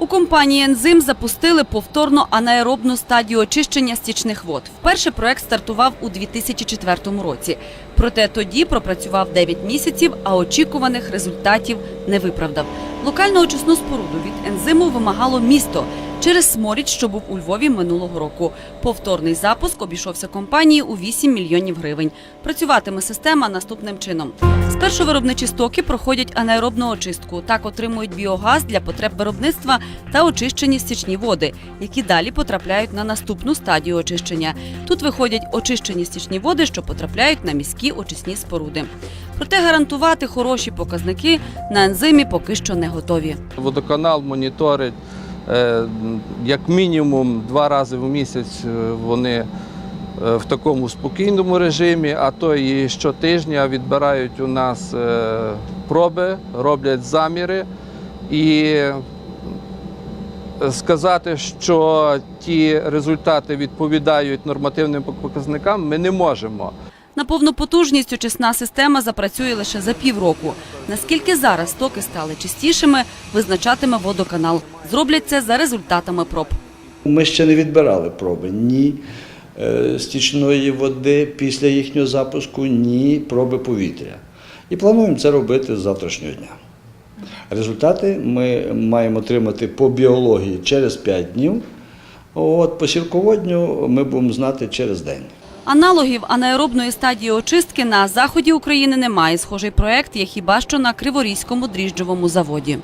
У компанії «Ензим» запустили повторно анаеробну стадію очищення стічних вод. Вперше проект стартував у 2004 році. Проте тоді пропрацював 9 місяців, а очікуваних результатів не виправдав. Локальну очисну споруду від «Ензиму» вимагало місто через сморід, що був у Львові минулого року. Повторний запуск обійшовся компанії у 8 мільйонів гривень. Працюватиме система наступним чином. Спершу виробничі стоки проходять анаеробну очистку. Так отримують біогаз для потреб виробництва та очищені стічні води, які далі потрапляють на наступну стадію очищення. Тут виходять очищені стічні води, що потрапляють на міські очисні споруди. Проте гарантувати хороші показники на ензимі поки що не готові. Водоканал моніторить як мінімум два рази в місяць е, вони е, в такому спокійному режимі, а то і щотижня відбирають у нас е, проби, роблять заміри і е, сказати, що ті результати відповідають нормативним показникам, ми не можемо. На повну потужність очисна система запрацює лише за півроку. Наскільки зараз стоки стали чистішими, визначатиме водоканал. Зроблять це за результатами проб. Ми ще не відбирали проби ні е, стічної води після їхнього запуску, ні проби повітря. І плануємо це робити з завтрашнього дня. Результати ми маємо отримати по біології через 5 днів. От, по сірководню ми будемо знати через день. Аналогів анаеробної стадії очистки на заході України немає. Схожий проект є хіба що на Криворізькому дріжджовому заводі.